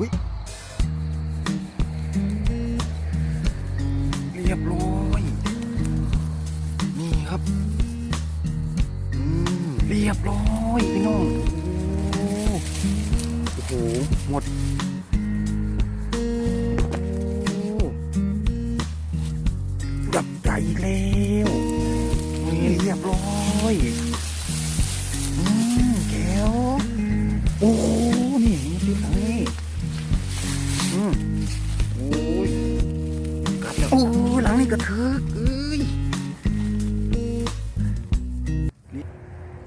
อุ้ยเรียบร้อยนี่ครับอืมเรียบร้อยพี่น้องโอ้โอ้โหหมด เทือกเอ้ย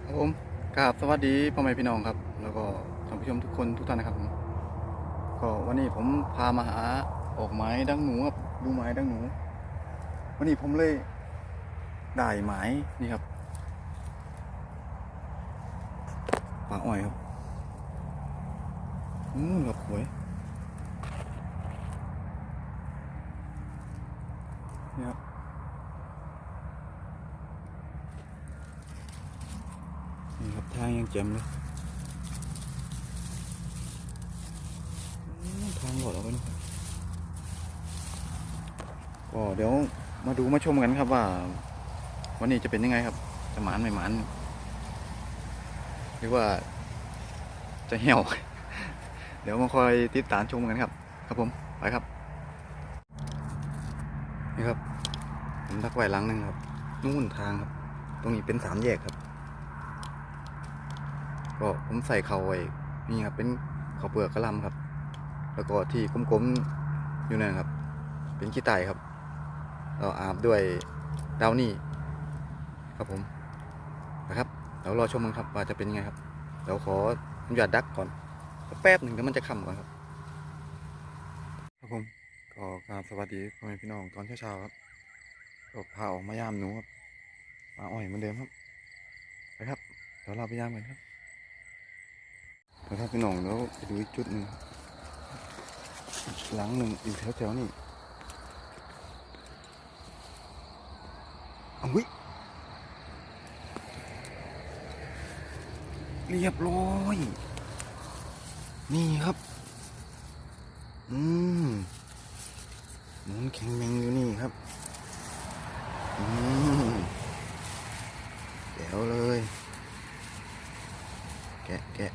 ครับผมกราบสวัสดีพ่อแม่พี่น้องครับ แล้วก็ท่านผู้ชมทุกคนทุกท่านนะครับ ก็วันนี้ผมพามาหาออกไม้ดังหนูครับดูไม้ดังหนู วันนี้ผมเลยได้ไม้นี่ครับปลาอ้อยครับอืมแบบสวยนี่ครับนี่ ทางยังเจ็มเลยอืมทางหลดเอาไปนะก็เดี๋ยวมาดูมาชมกันครับว่า วันนี้จะเป็นยังไงครับ จะหมานไม่หมานหรือว่าจะเหี่ยว เดี๋ยวมาคอยติดตามชมกันครับ ครับผมไปครับ นี่ครับผมทักไว้หลังหนึ่งครับนู่นทางครับ ตรงนี้เป็นสามแยกครับ ก็ผมใส่เขาไว้นี่ครับเป็นข้าวเปลือกกระลำครับ แล้วก็ที่กลมๆอยู่นั่นครับ เป็นขี้ไต่ครับเราอาบด้วยดาวนี่ครับผมนะครับเดี๋ยวรอชมกันครับว่าจะเป็นยังไงครับเดี๋ยวขออนุญาตดักก่อนแป๊บหนึ่งเดี๋ยวมันจะค่ำก่อนครับครับผมก็กราบสวัสดีพ่อแม่พี่น้องตอนเช้าๆครับก็พาออกมายามหนูครับมาอ้อยเหมือนเดิมครับไปครับเดี๋ยวเราไปยามกันครับ เดี๋ยวถ้าพี่น้องเดี๋ยวไปดูอีกจุดหนึ่งหลังหนึ่งอยู่แถวๆนี่อุ้ยเรียบร้อย นี่ครับ อืมหมุนแข็งแมงอยู่นี่ครับ อืมเดี๋ยวเลย แกะแกะ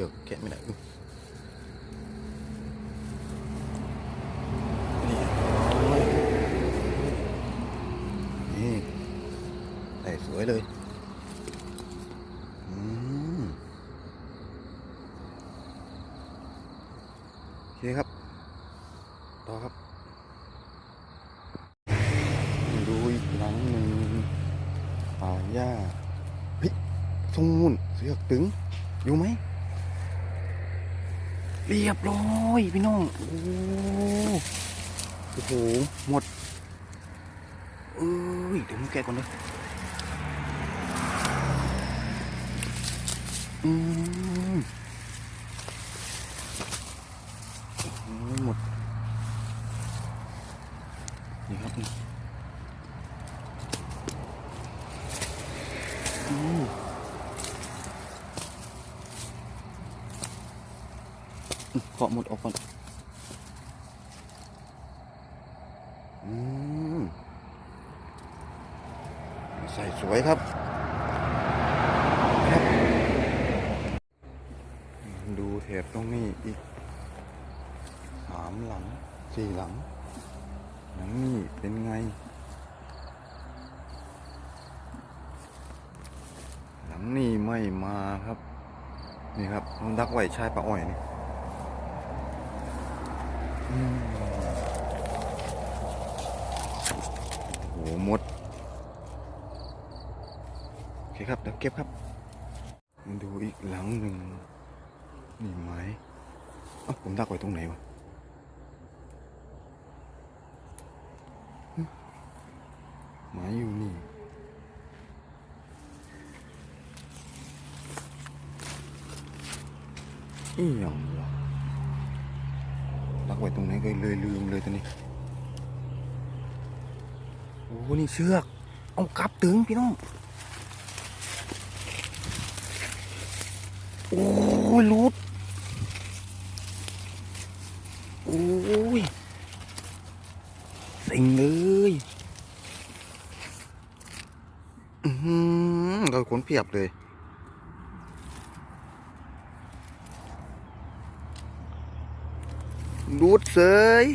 เชือกแกะไม่ได้นี่นี่สวยเลยอืมโอเคครับ ต่อครับ ดูอีกหลังหนึ่งป่าหญ้าเฮ้ยทรงนู่นเสือกตึง อยู่ไหม เรียบร้ อยพี่น้อง โอ้โห หมดเอ้ยเดี๋ยวมึงแกะก่อนเลยอืมหมด นี่ครับนี่อืมเคาะหมดออกก่อน อืม ใส่สวยครับ ดูเถบตรงนี้อีกสามหลังสี่หลังหลังนี้เป็นไง หลังนี้ไม่มาครับ นี่ครับมันดักไว้ชายปลาอ้อยนี่อืมโอ้โหมด โอเคครับเดี๋ยวเก็บครับดูอีกหลังหนึ่งนี่ไหมเอ้าผมดักไว้ตรงไหนวะหึหมายอยู่นี่อีหยังวะดักไว้ตรงไหนก็เลยลืมเลยตอนนี้ โอ้นี่เชือก เอากลับถึงพี่น้อง โอ้ยรูดโอ้ย สิงเลยอือหือเราขนเพียบเลยรูดเสย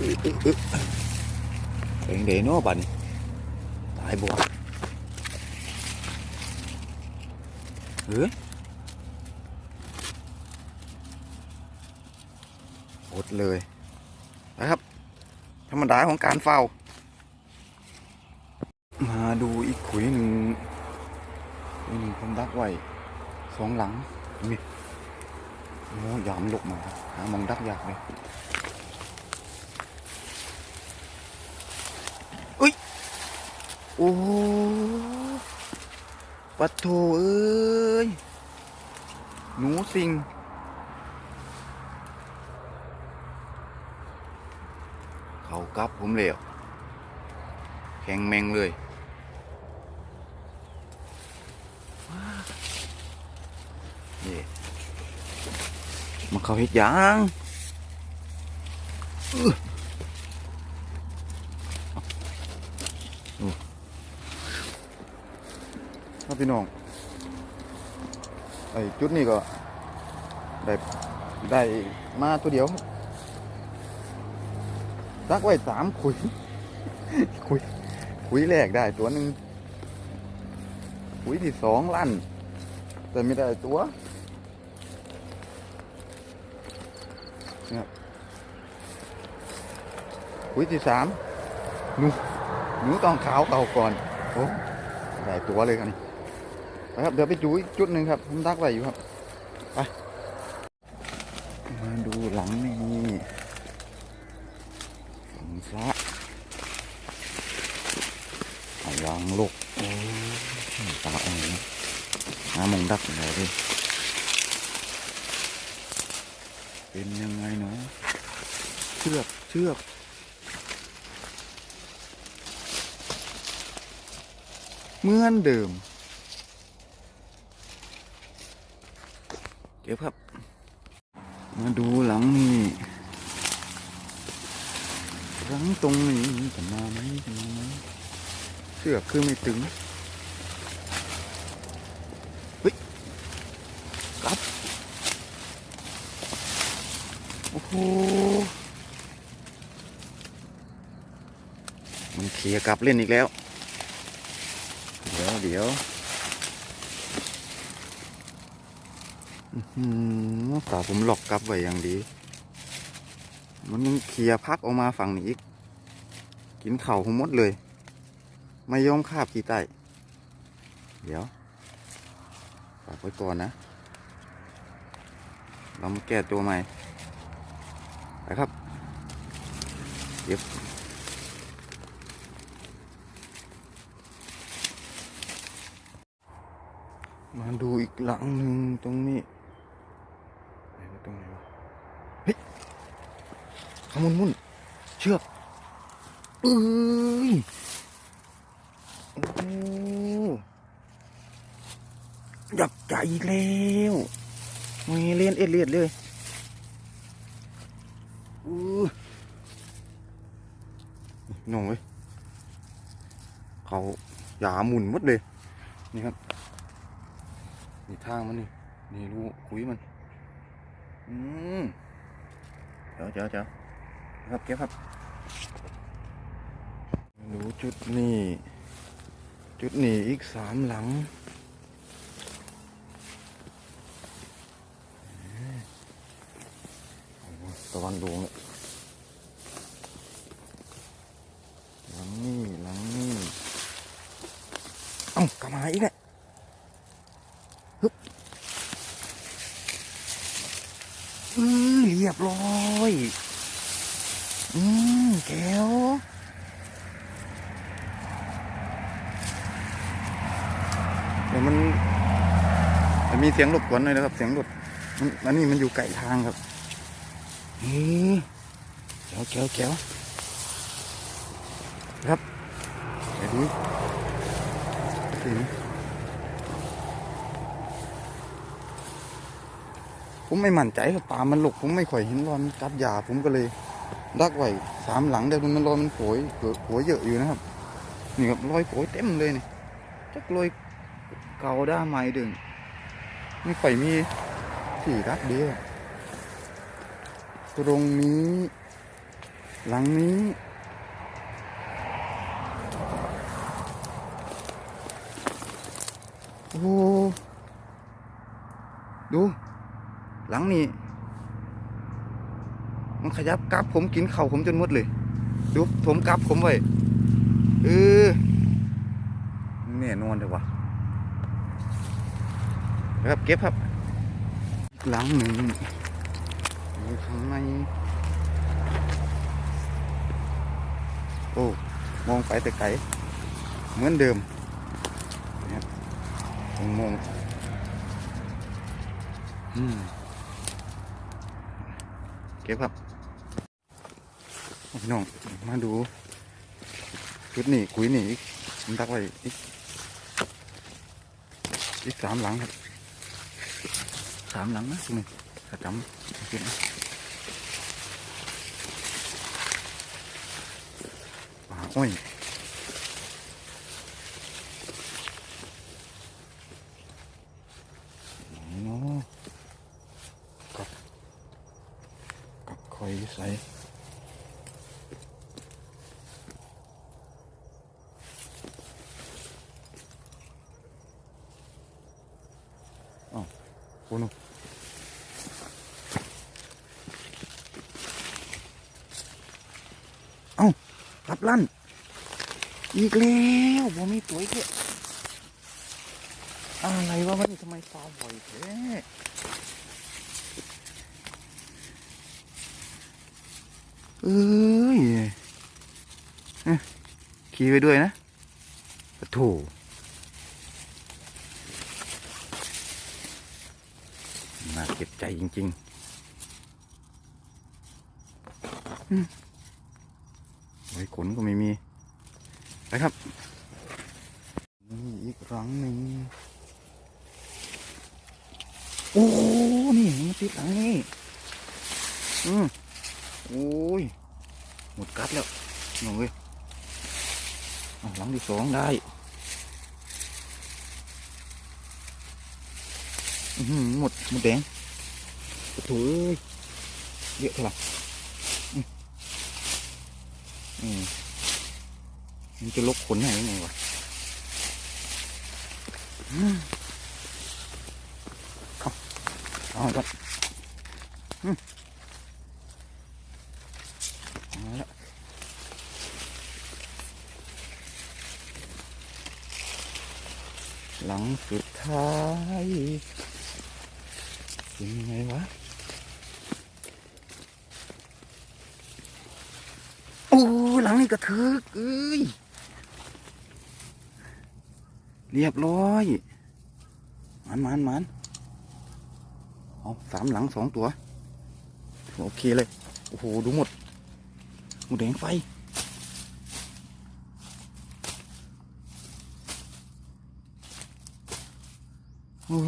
อึ๊ะอึ๊ะอึ๊ะ เป็นเดโน่บันตายบ่เฮ้ยอดเลยนะครับ ธรรมดาของการเฝ้า มาดูอีกขุยหนึ่งขุยหนึ่งผมดักไว้สองหลังนี่โอ้ยามลุกมาหามองดักยากเลย โอ้ปัดโถเอ้ย หนูสิง เขากลับผมเลยแข็งแมงเลยนี่มันเขาเฮ็ดยังอื้ออู้ ครับพี่น้องไอ้จุดนี้ก็ได้ได้มาตัวเดียวรับรักไว้สามขุยขุยขุยแรกได้ตัวหนึ่งขุยที่สองลั่น แต่ไม่ได้ตัวเนี่ยขุยที่สามหนูหนูต้องขาวเก่าก่อนโอ้ได้ตัวเลยครับนี่ ครับเดี๋ยวไปดูอีกจุดหนึ่งครับผมดักไว้อยู่ครับไปมาดูหลังนี่ฝังซะเอาวางลูกโอ้ตาอ่อนนะหามองดักอะไรดิเป็นยังไงเนาะเชือกเชือกเหมือนเดิม เก็บครับ มาดูหลังนี่หลังตรงนี้จะมาไหมจะมาไหมเสือกคือไม่ตึงเฮ้ยกลับ โอ้โหมันเคลียร์กลับเล่นอีกแล้ว เดี๋ยวเดี๋ยวอื้อหือ ตาผมหลอกกลับไว้อย่างดี มันยังเคลียร์พักออกมาฝั่งนี้อีก กินเข่าผมหมดเลย ไม่ยอมคาบขี้ใต้เดี๋ยวฝากไว้ก่อนนะ เรามาแก้ตัวใหม่ ไปครับเก็บมาดูอีกหลังหนึ่งตรงนี้วะตรงไหนวะเฮ้ย ขมุนมุนเชือกเอ้ยโอ้ดับใจอีกแล้วมีเลียนเอ็ดเลียดเลยอู้น้องเว้ยเขาหยาหมุนมดเลย นี่ครับ นี่ทางมันนี่ นี่รูคุยมัน อืมเดี๋ยวเดี๋ยวเดี๋ยว ครับเก็บครับดูจุดนี้จุดนี้อีกสามหลังตะวันดวงเนี่ยหลังนี้หลังนี้เอ้ากลับมาอีกแหละฮึบเรียบร้อย อืมแก้วเดี๋ยวมันมันมีเสียงรบกวนหน่อยนะครับ เสียงรถมันอันนี้มันอยู่ไกลทางครับนี่แก้วแก้วแก้วครับดูสิผมไม่มั่นใจครับปลามันหลกผมไม่ค่อยเห็นรอนกัดยาผมก็เลย ดักไว้สามหลังเดี๋ยวมันรอยมันโผยโผยเยอะอยู่นะครับ นี่ครับรอยโผยเต็มเลยนี่จักรอยเก่าด้าใหม่ดึงไม่ค่อยมีที่ดักเดียวตรงนี้ หลังนี้โอ้ดู หลังนี้ มันขยับกลับผมกินเข่าผมจนมดเลย ดูผมกลับผมไว้เออแน่นอนเลยวะครับเก็บครับอีกหลังหนึ่งอยู่ข้างในโอ้มองไปแต่ไกลเหมือนเดิมนะครับผมมองอืมเก็บครับ พี่น้องมาดูชุดนี่คุยนี่อีกผมตักไว้อีกอีกสามหลังครับสามหลังนะคุณถ้าจำโอเคนะป่าอ้อยเนาะกับกับคอยใส่ โอ้โนเอ้ารับลั่น อีกแล้วบ่มีตัวอีกแล้วอะไรวะวันนี้ทำไมฟาวบ่อยแท้เอ้ยเอ๊ะขี่ไปด้วยนะปะโถน่าเจ็บใจจริงๆอืมไว้ขนก็ไม่มี ไปครับ นี่อีกครั้งหนึ่งโอ้ นี่มันติดหลังนี่ อืมโอ้ย หมดกัดแล้วน้องเว้ยเอาหลังที่สองได้อื้อหือหมดหมดแดงโอ้โหเยอะเท่าไหร่อืม มันจะลบขนไหนยังไงวะอืมเอาเอาครับอืมเอาละหลังสุดท้ายเป็นยังไงวะโอ้หลังนี่กระเทึกเอ้ย เรียบร้อยมันมันมันเอาสามหลังสองตัว โอเคเลย โอ้โห ดูหมด หมดแดงไฟ โอ้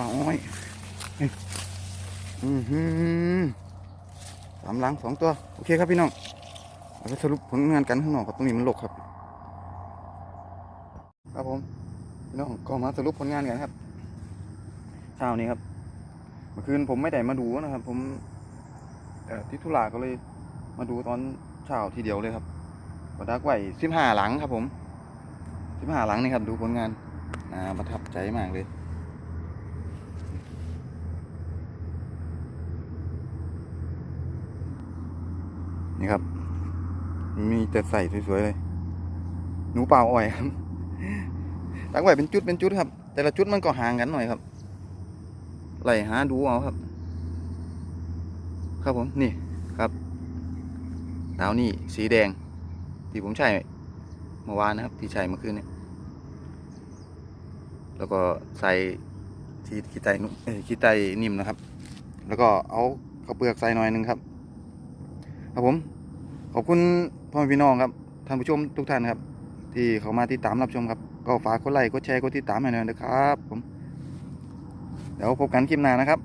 ปลาอ้อยปลาอ้อยเอ้ยอือสามหลังสองตัว โอเคครับพี่น้องเราไปสรุปผลงานกันข้างนอกครับตรงนี้มันหลกครับ ครับผมพี่น้องก็มาสรุปผลงานกันครับเช้านี้ครับเมื่อคืนผมไม่ได้มาดูนะครับ ผมเอ่อทิศธุระก็เลยมาดูตอนเช้าทีเดียวเลยครับก็ดักไว้สิบห้าหลังครับ ผมสิบห้าหลังนี่ครับ ดูผลงานน่าประทับใจมากเลย นี่ครับ มีแต่ใส่สวยๆเลย หนูเปล่าอ่อยครับตั้งไว้เป็นจุดเป็นจุดครับ แต่ละจุดมันก็ห่างกันหน่อยครับไล่หาดูเอาครับ ครับผมนี่ครับดาวนี่สีแดง ที่ผมใช้เมื่อวานนะครับ ที่ใช้เมื่อคืนเนี่ยแล้วก็ใส่ที่ขี้ไตนุ่มเอ้ยขี้ไตนิ่มนะครับ แล้วก็เอาข้าวเปลือกใส่หน่อยหนึงครับ ครับผม ขอบคุณพ่อพี่น้องครับท่านผู้ชมทุกท่านครับ ที่เขามาติดตามรับชมครับ ก็ฝากกดไลค์กดแชร์กดติดตามให้หน่อยนะครับ ผม เดี๋ยวพบกันคลิปหน้านะครับ